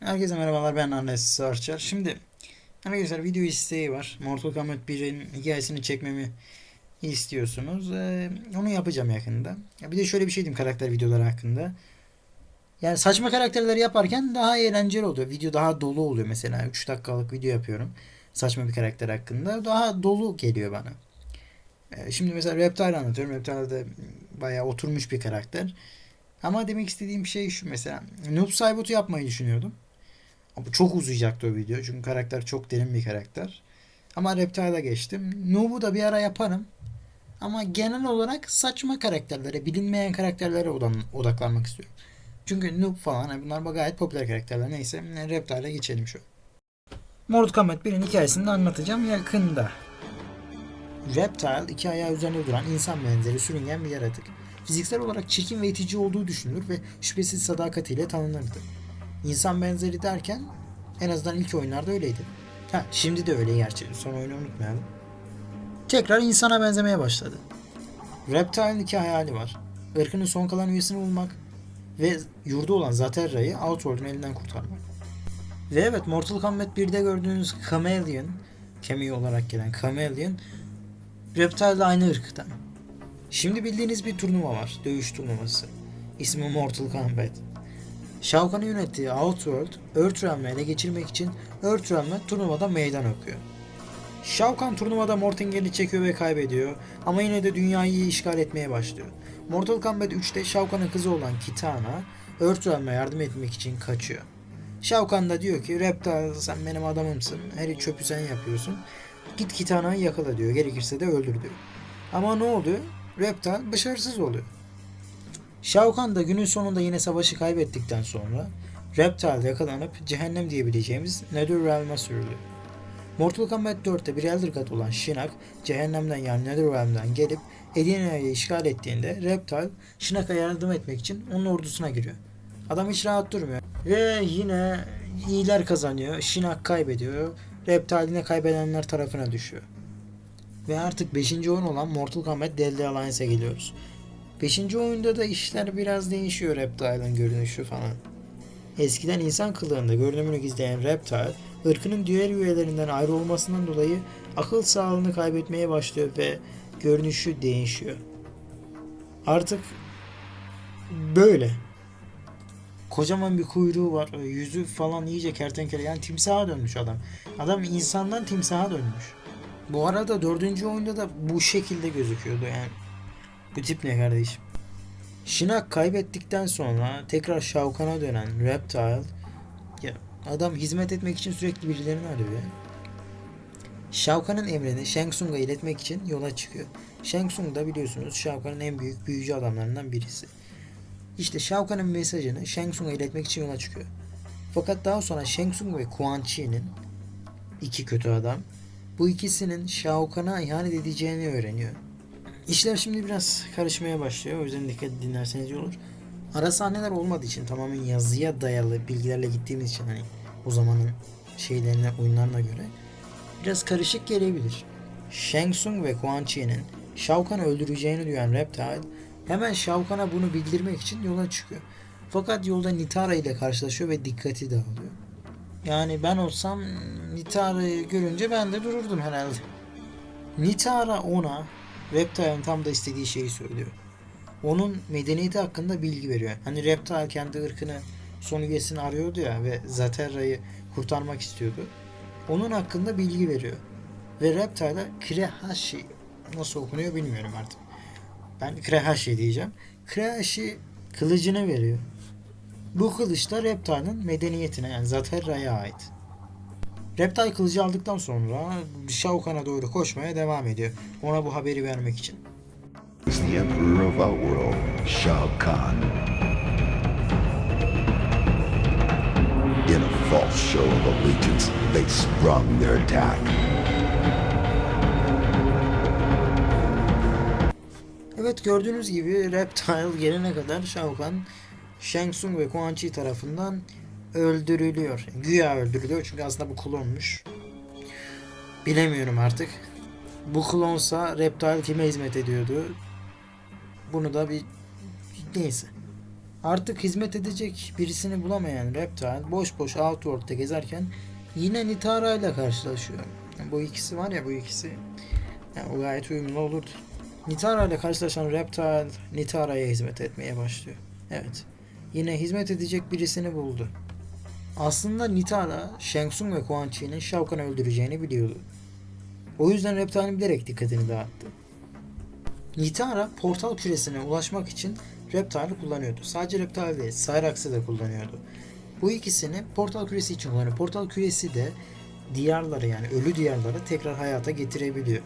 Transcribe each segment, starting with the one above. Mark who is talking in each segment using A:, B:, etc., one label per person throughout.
A: Herkese merhabalar ben Annes Sarçar. Şimdi arkadaşlar video isteği var. Mortal Kombat 1'in hikayesini çekmemi istiyorsunuz. Ee, onu yapacağım yakında. Ya bir de şöyle bir şey diyeyim karakter videoları hakkında. Yani saçma karakterleri yaparken daha eğlenceli oluyor. Video daha dolu oluyor mesela. 3 dakikalık video yapıyorum. Saçma bir karakter hakkında. Daha dolu geliyor bana. Ee, şimdi mesela Reptile anlatıyorum. Reptile de bayağı oturmuş bir karakter. Ama demek istediğim şey şu mesela. Noob Saibot'u yapmayı düşünüyordum. Ama çok uzayacaktı o video. Çünkü karakter çok derin bir karakter. Ama Reptile'a geçtim. Noob'u da bir ara yaparım. Ama genel olarak saçma karakterlere, bilinmeyen karakterlere odaklanmak istiyorum. Çünkü Noob falan hani bunlar gayet popüler karakterler. Neyse Reptile'a geçelim şu. Mortal Kombat 1'in hikayesini de anlatacağım yakında. Reptile iki ayağı üzerinde duran insan benzeri sürüngen bir yaratık. Fiziksel olarak çirkin ve itici olduğu düşünülür ve şüphesiz sadakatiyle tanınırdı. İnsan benzeri derken en azından ilk oyunlarda öyleydi. Ha, şimdi de öyle gerçi. Son oyunu unutmayalım. Tekrar insana benzemeye başladı. Reptile'in iki hayali var. Irkının son kalan üyesini bulmak ve yurdu olan Zaterra'yı Outworld'un elinden kurtarmak. Ve evet Mortal Kombat 1'de gördüğünüz Chameleon, Cameo olarak gelen Chameleon, Reptile'le aynı ırktan. Şimdi bildiğiniz bir turnuva var. Dövüş turnuvası. İsmi Mortal Kombat. Shao Kahn'ın yönettiği Outworld, Earthrealm'ı ele geçirmek için Earthrealm'e turnuvada meydan okuyor. Shao Kahn turnuvada Mortingen'i çekiyor ve kaybediyor ama yine de dünyayı işgal etmeye başlıyor. Mortal Kombat 3'te Shao Kahn'ın kızı olan Kitana, Earthrealm'e yardım etmek için kaçıyor. Shao Kahn da diyor ki Reptile sen benim adamımsın, her çöpü sen yapıyorsun. Git Kitana'yı yakala diyor, gerekirse de öldür diyor. Ama ne oluyor? Reptile başarısız oluyor. Shao Kahn da günün sonunda yine savaşı kaybettikten sonra Reptile yakalanıp cehennem diyebileceğimiz Netherrealm'a sürülüyor. Mortal Kombat 4'te bir Elder God olan Shinnok cehennemden yani Netherrealm'den gelip Edenia'yı işgal ettiğinde Reptile Shinnok'a yardım etmek için onun ordusuna giriyor. Adam hiç rahat durmuyor. Ve yine iyiler kazanıyor. Shinnok kaybediyor. Reptile yine kaybedenler tarafına düşüyor. Ve artık 5. oyun olan Mortal Kombat Deadly Alliance'a geliyoruz. 5. oyunda da işler biraz değişiyor Reptile'ın görünüşü falan. Eskiden insan kılığında görünümünü gizleyen Reptile, ırkının diğer üyelerinden ayrı olmasından dolayı akıl sağlığını kaybetmeye başlıyor ve görünüşü değişiyor. Artık böyle. Kocaman bir kuyruğu var. Yüzü falan iyice kertenkele. Yani timsaha dönmüş adam. Adam insandan timsaha dönmüş. Bu arada dördüncü oyunda da bu şekilde gözüküyordu yani. Bu tip ne kardeşim? Shinnok kaybettikten sonra tekrar Shao Kahn'a dönen Reptile ya adam hizmet etmek için sürekli birilerini arıyor ya. Shao Kahn'ın emrini Shang Tsung'a iletmek için yola çıkıyor. Shang Tsung da biliyorsunuz Shao Kahn'ın en büyük büyücü adamlarından birisi. İşte Shao Kahn'ın mesajını Shang Tsung'a iletmek için yola çıkıyor. Fakat daha sonra Shang Tsung ve Quan Chi'nin iki kötü adam bu ikisinin Shao Kahn'a ihanet edeceğini öğreniyor. İşler şimdi biraz karışmaya başlıyor. O yüzden dikkat dinlerseniz iyi olur. Ara sahneler olmadığı için tamamen yazıya dayalı bilgilerle gittiğimiz için hani o zamanın şeylerine, oyunlarına göre biraz karışık gelebilir. Shang Tsung ve Quan Chi'nin Shao Kahn'ı öldüreceğini duyan Reptile hemen Shao Kahn'a bunu bildirmek için yola çıkıyor. Fakat yolda Nitara ile karşılaşıyor ve dikkati dağılıyor. Yani ben olsam Nitara'yı görünce ben de dururdum herhalde. Nitara ona Reptile'ın tam da istediği şeyi söylüyor. Onun medeniyeti hakkında bilgi veriyor. Hani Reptile kendi ırkını son üyesini arıyordu ya ve Zaterra'yı kurtarmak istiyordu. Onun hakkında bilgi veriyor. Ve Reptile'a Krehashi nasıl okunuyor bilmiyorum artık. Ben Krehashi diyeceğim. Krehashi kılıcını veriyor. Bu kılıç da Reptile'ın medeniyetine yani Zaterra'ya ait. Reptile kılıcı aldıktan sonra Shao Kahn'a doğru koşmaya devam ediyor. Ona bu haberi vermek için.
B: the Emperor of Outworld, Shao Kahn. In a false show of allegiance, they sprung their attack.
A: Evet gördüğünüz gibi Reptile gelene kadar Shao Kahn, Shang Tsung ve Quan Chi tarafından öldürülüyor. Güya öldürülüyor çünkü aslında bu klonmuş. Bilemiyorum artık. Bu klonsa Reptile kime hizmet ediyordu? Bunu da bir neyse. Artık hizmet edecek birisini bulamayan Reptile boş boş Outworld'da gezerken yine Nitara ile karşılaşıyor. Bu ikisi var ya bu ikisi. Yani o gayet uyumlu olurdu. Nitara ile karşılaşan Reptile Nitara'ya hizmet etmeye başlıyor. Evet. Yine hizmet edecek birisini buldu. Aslında Nitara, Shang Tsung ve Quan Chi'nin Shao Kahn'ı öldüreceğini biliyordu. O yüzden Reptile'in bilerek dikkatini dağıttı. Nitara portal küresine ulaşmak için Reptile'ı kullanıyordu. Sadece Reptile değil, Cyrax'ı da kullanıyordu. Bu ikisini portal küresi için kullanıyor. Portal küresi de diyarları yani ölü diyarları tekrar hayata getirebiliyor.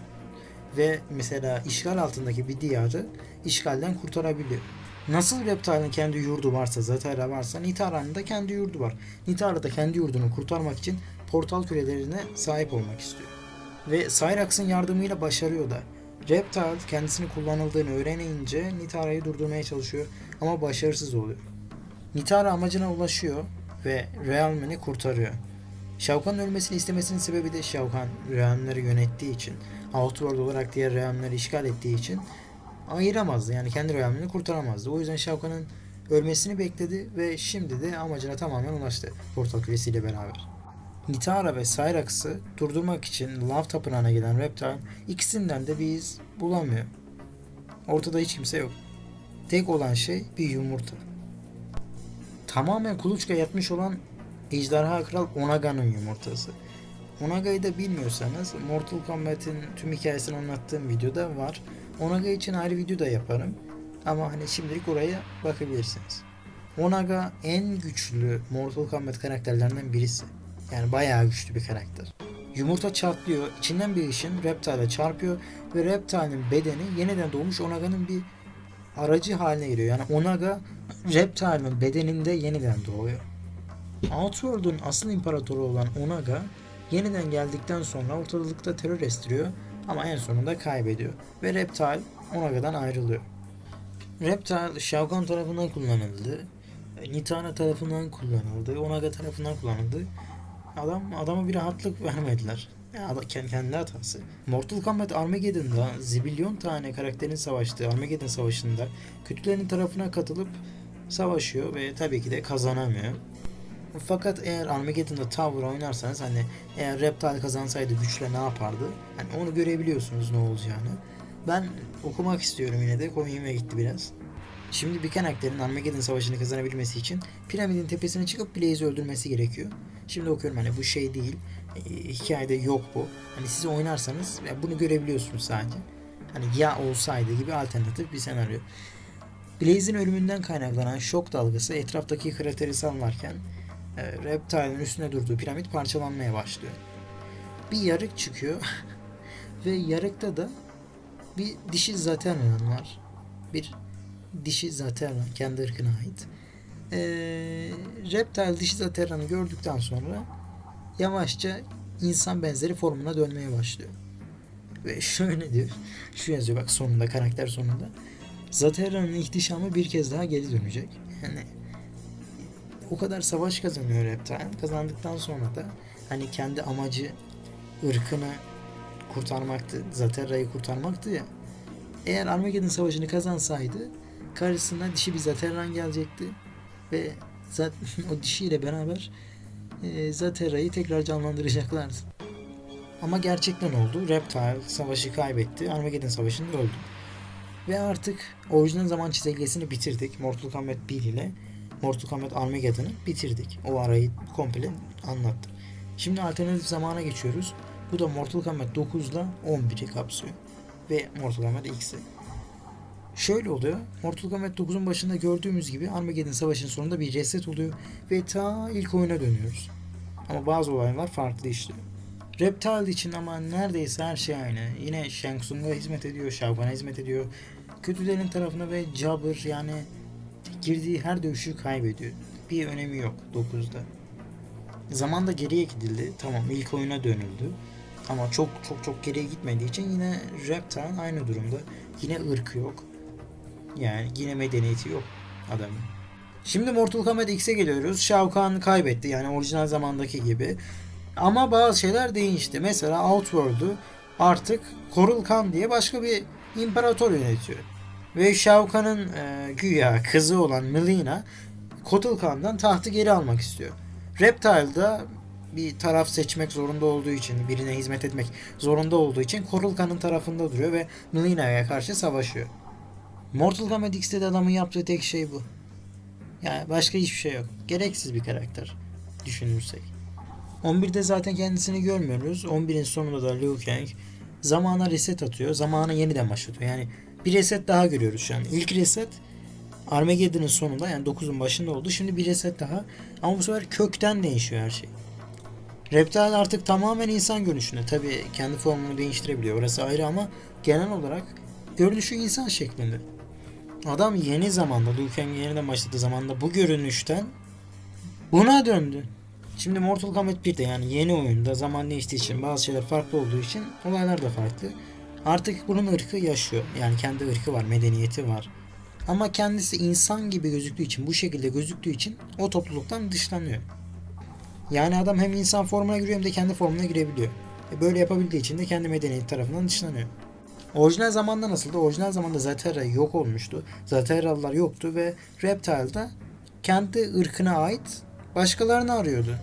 A: Ve mesela işgal altındaki bir diyarı işgalden kurtarabiliyor. Nasıl Reptile'ın kendi yurdu varsa, Zatara varsa Nitara'nın da kendi yurdu var. Nitara da kendi yurdunu kurtarmak için portal kürelerine sahip olmak istiyor. Ve Cyrax'ın yardımıyla başarıyor da. Reptile kendisini kullanıldığını öğrenince Nitara'yı durdurmaya çalışıyor ama başarısız oluyor. Nitara amacına ulaşıyor ve Realm'ini kurtarıyor. Shao ölmesini istemesinin sebebi de Shao Kahn Realm'leri yönettiği için, Outworld olarak diğer Realm'leri işgal ettiği için ayıramazdı. Yani kendi Realm'ini kurtaramazdı. O yüzden Shao Kahn'ın ölmesini bekledi ve şimdi de amacına tamamen ulaştı Portal ile beraber. Nitara ve Cyrax'ı durdurmak için Love Tapınağı'na giden Reptile ikisinden de bir iz bulamıyor. Ortada hiç kimse yok. Tek olan şey bir yumurta. Tamamen kuluçka yatmış olan Ejderha Kral Onaga'nın yumurtası. Onaga'yı da bilmiyorsanız Mortal Kombat'in tüm hikayesini anlattığım videoda var. Onaga için ayrı video da yaparım. Ama hani şimdilik oraya bakabilirsiniz. Onaga en güçlü Mortal Kombat karakterlerinden birisi. Yani bayağı güçlü bir karakter. Yumurta çatlıyor, içinden bir ışın Reptile'a çarpıyor ve Reptile'in bedeni yeniden doğmuş Onaga'nın bir aracı haline geliyor. Yani Onaga Reptile'ın bedeninde yeniden doğuyor. Outworld'un asıl imparatoru olan Onaga yeniden geldikten sonra ortalıkta terör estiriyor ama en sonunda kaybediyor ve Reptile Onaga'dan ayrılıyor. Reptile Shao Kahn tarafından kullanıldı. Nitara tarafından kullanıldı. Onaga tarafından kullanıldı. Adam adama bir rahatlık vermediler. Ya kendi hatası. Mortal Kombat Armageddon'da zibilyon tane karakterin savaştığı Armageddon Savaşı'nda kötülerin tarafına katılıp savaşıyor ve tabii ki de kazanamıyor. Fakat eğer Armageddon'da Tower oynarsanız hani eğer Reptile kazansaydı güçle ne yapardı? Hani onu görebiliyorsunuz ne olacağını. Ben okumak istiyorum yine de komiğime gitti biraz. Şimdi bir karakterin Armageddon savaşını kazanabilmesi için piramidin tepesine çıkıp Blaze'i öldürmesi gerekiyor. Şimdi okuyorum hani bu şey değil. e, hikayede yok bu. Hani siz oynarsanız bunu görebiliyorsunuz sadece. Hani ya olsaydı gibi alternatif bir senaryo. Blaze'in ölümünden kaynaklanan şok dalgası etraftaki krateri sallarken e, Reptile'ın üstüne durduğu piramit parçalanmaya başlıyor. Bir yarık çıkıyor ve yarıkta da bir dişi Zaterran var. Bir dişi Zaterran kendi ırkına ait. Ee, Reptile dişi Zaterran'ı gördükten sonra yavaşça insan benzeri formuna dönmeye başlıyor. Ve şöyle diyor. Şu yazıyor bak sonunda karakter sonunda. Zaterran'ın ihtişamı bir kez daha geri dönecek. Yani o kadar savaş kazanıyor Reptile. Kazandıktan sonra da hani kendi amacı ırkını kurtarmaktı. Zaterra'yı kurtarmaktı ya. Eğer Armageddon savaşını kazansaydı karşısına dişi bir Zaterran gelecekti ve zaten o dişiyle beraber e, Zaterra'yı tekrar canlandıracaklardı. Ama gerçekten oldu. Reptile savaşı kaybetti. Armageddon savaşında öldü. Ve artık orijinal zaman çizelgesini bitirdik. Mortal Kombat 1 ile Mortal Kombat Armageddon'ı bitirdik. O arayı komple anlattım. Şimdi alternatif zamana geçiyoruz. Bu da Mortal Kombat 9 ile 11'i kapsıyor. Ve Mortal Kombat X'i. Şöyle oluyor. Mortal Kombat 9'un başında gördüğümüz gibi Armageddon Savaşı'nın sonunda bir reset oluyor ve ta ilk oyuna dönüyoruz. Ama bazı olaylar farklı işliyor. Reptile için ama neredeyse her şey aynı. Yine Shang Tsung'a hizmet ediyor, Shao hizmet ediyor. Kötülerin tarafına ve Jabber yani girdiği her dövüşü kaybediyor. Bir önemi yok 9'da. Zamanda geriye gidildi. Tamam ilk oyuna dönüldü. Ama çok çok çok geriye gitmediği için yine Reptile aynı durumda. Yine ırkı yok. Yani yine medeniyeti yok adamın. Şimdi Mortal Kombat X'e geliyoruz. Shao Kahn kaybetti yani orijinal zamandaki gibi. Ama bazı şeyler değişti. Mesela Outworld'u artık Koral Khan diye başka bir imparator yönetiyor. Ve Shao e, güya kızı olan Melina Kotal Khan'dan tahtı geri almak istiyor. Reptile da bir taraf seçmek zorunda olduğu için, birine hizmet etmek zorunda olduğu için Kotal Khan'ın tarafında duruyor ve Melina'ya karşı savaşıyor. Mortal Kombat X'te adamın yaptığı tek şey bu. Yani başka hiçbir şey yok. Gereksiz bir karakter düşünürsek. 11'de zaten kendisini görmüyoruz. 11'in sonunda da Liu Kang zamana reset atıyor. Zamanı yeniden başlatıyor. Yani bir reset daha görüyoruz şu an. İlk reset Armageddon'ın sonunda yani 9'un başında oldu. Şimdi bir reset daha. Ama bu sefer kökten değişiyor her şey. Reptile artık tamamen insan görünüşünde. Tabi kendi formunu değiştirebiliyor. Orası ayrı ama genel olarak görünüşü insan şeklinde. Adam yeni zamanda, Liu Kang yeniden başladığı zamanda bu görünüşten buna döndü. Şimdi Mortal Kombat 1'de yani yeni oyunda zaman değiştiği için bazı şeyler farklı olduğu için olaylar da farklı. Artık bunun ırkı yaşıyor. Yani kendi ırkı var, medeniyeti var. Ama kendisi insan gibi gözüktüğü için, bu şekilde gözüktüğü için o topluluktan dışlanıyor. Yani adam hem insan formuna giriyor hem de kendi formuna girebiliyor. E böyle yapabildiği için de kendi medeniyeti tarafından dışlanıyor. Orijinal zamanda nasıldı? Orijinal zamanda Zaterra yok olmuştu. Zaterralılar yoktu ve Reptile'da kendi ırkına ait başkalarını arıyordu.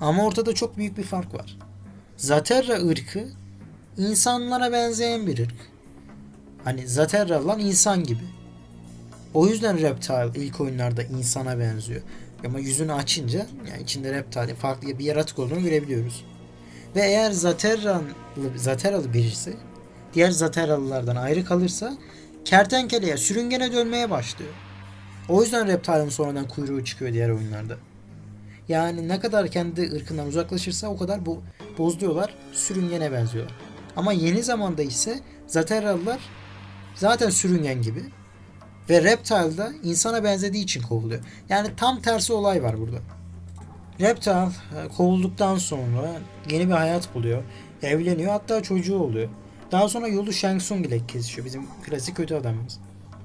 A: Ama ortada çok büyük bir fark var. Zaterra ırkı insanlara benzeyen bir ırk. Hani Zaterralılar insan gibi. O yüzden Reptile ilk oyunlarda insana benziyor. Ama yüzünü açınca yani içinde Reptile farklı bir yaratık olduğunu görebiliyoruz. Ve eğer Zaterralı, Zaterralı birisi diğer Zaterralılardan ayrı kalırsa kertenkeleye, sürüngene dönmeye başlıyor. O yüzden Reptile'ın sonradan kuyruğu çıkıyor diğer oyunlarda. Yani ne kadar kendi ırkından uzaklaşırsa o kadar bu bozduyorlar, sürüngene benziyor. Ama yeni zamanda ise Zaterralılar zaten sürüngen gibi ve Reptile'da insana benzediği için kovuluyor. Yani tam tersi olay var burada. Reptile e, kovulduktan sonra yeni bir hayat buluyor. Evleniyor hatta çocuğu oluyor. Daha sonra yolu Shang Tsung ile kesişiyor. Bizim klasik kötü adamımız.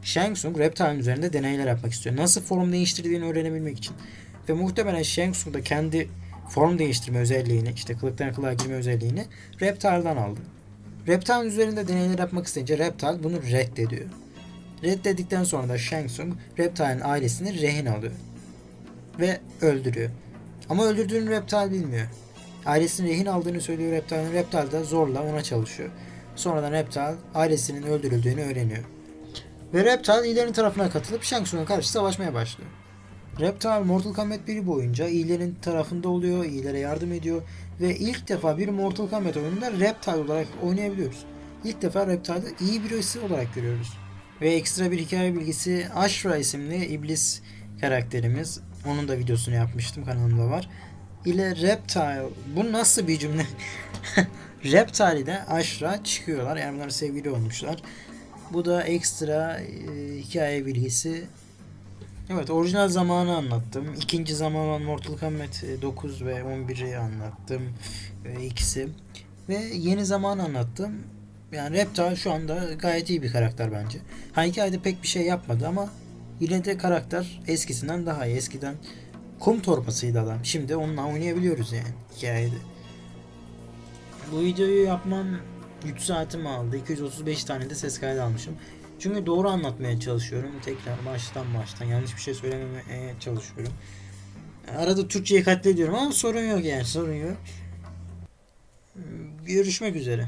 A: Shang Tsung Reptile'ın üzerinde deneyler yapmak istiyor. Nasıl form değiştirdiğini öğrenebilmek için. Ve muhtemelen Shang Tsung da kendi form değiştirme özelliğini, işte kılıktan kılığa girme özelliğini Reptile'dan aldı. Reptile'ın üzerinde deneyler yapmak isteyince Reptile bunu reddediyor. Reddedikten sonra da Shang Tsung Reptile'ın ailesini rehin alıyor. Ve öldürüyor. Ama öldürdüğünü Reptile bilmiyor. Ailesinin rehin aldığını söylüyor Reptile'ın. Reptile de zorla ona çalışıyor. Sonradan Reptile ailesinin öldürüldüğünü öğreniyor. Ve Reptile iyilerin tarafına katılıp Shang Tsung'a karşı savaşmaya başlıyor. Reptile Mortal Kombat 1 boyunca iyilerin tarafında oluyor, iyilere yardım ediyor ve ilk defa bir Mortal Kombat oyununda Reptile olarak oynayabiliyoruz. İlk defa Reptile'ı iyi birisi olarak görüyoruz. Ve ekstra bir hikaye bilgisi Ashra isimli iblis karakterimiz. Onun da videosunu yapmıştım kanalımda var. ile Reptile. Bu nasıl bir cümle? Reptile ile Ashra çıkıyorlar. Yani bunlar sevgili olmuşlar. Bu da ekstra e, hikaye bilgisi. Evet orijinal zamanı anlattım. İkinci zaman olan Mortal Kombat e, 9 ve 11'i anlattım. E, ikisi. Ve yeni zaman anlattım. Yani Reptile şu anda gayet iyi bir karakter bence. Ha hikayede pek bir şey yapmadı ama yine de karakter eskisinden daha iyi. Eskiden kum torbasıydı adam. Şimdi onunla oynayabiliyoruz yani hikayede. Bu videoyu yapmam 3 saatimi aldı. 235 tane de ses kaydı almışım. Çünkü doğru anlatmaya çalışıyorum. Tekrar baştan baştan yanlış bir şey söylememeye çalışıyorum. Arada Türkçeyi katlediyorum ama sorun yok yani sorun yok. Görüşmek üzere.